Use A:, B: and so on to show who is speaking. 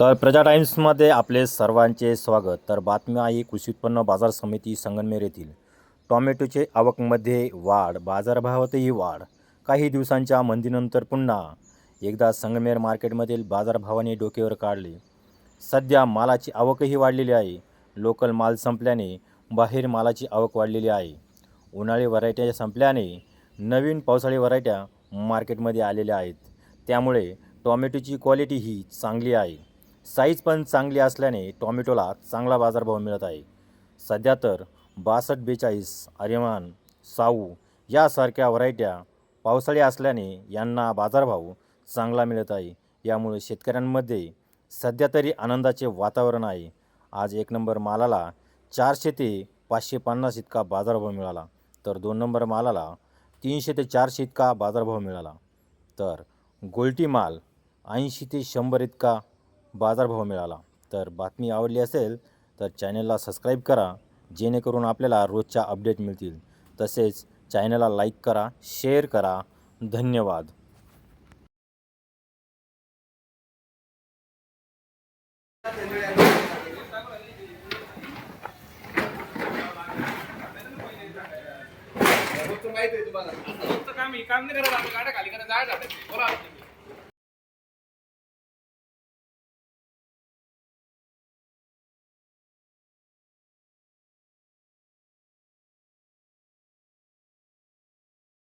A: तर प्रजा टाइम्समध्ये आपले सर्वांचे स्वागत. तर बातमी आहे कृषी उत्पन्न बाजार समिती संगमनेर येथील. टॉमॅटोचे आवकमध्ये वाढ बाजारभावातही वाढ. काही दिवसांच्या मंदीनंतर पुन्हा एकदा संगमेर मार्केटमधील बाजारभावाने डोकेवर काढले. सध्या मालाची आवकही वाढलेली आहे. लोकल माल संपल्याने बाहेर मालाची आवक वाढलेली आहे. उन्हाळी व्हरायट्या संपल्याने नवीन पावसाळी व्हरायट्या मार्केटमध्ये आलेल्या आहेत. त्यामुळे टॉमॅटोची क्वालिटी ही चांगली आहे. साईज पण चांगली असल्याने टॉमॅटोला चांगला बाजारभाव मिळत आहे. सध्या तर बासष्ट बेचाळीस आर्यमान साऊ यासारख्या व्हरायट्या पावसाळी असल्याने यांना बाजारभाव चांगला मिळत आहे. यामुळे शेतकऱ्यांमध्ये सध्या तरी आनंदाचे वातावरण आहे. आज एक नंबर मालाला चारशे ते पाचशे पन्नास इतका बाजारभाव मिळाला. तर दोन नंबर मालाला तीनशे ते चारशे इतका बाजारभाव मिळाला. तर गोल्टी माल ऐंशी ते शंभर इतका बाजारभाव मिळाला. तर बातमी आवडली असेल तर चॅनलला सबस्क्राईब करा जेणेकरून आपल्याला रोजच्या अपडेट मिळतील. तसेच चॅनलला लाईक करा शेअर करा. धन्यवाद.
B: काम काम नाही करत आपण गाड्या खाली करत जायचं बोला.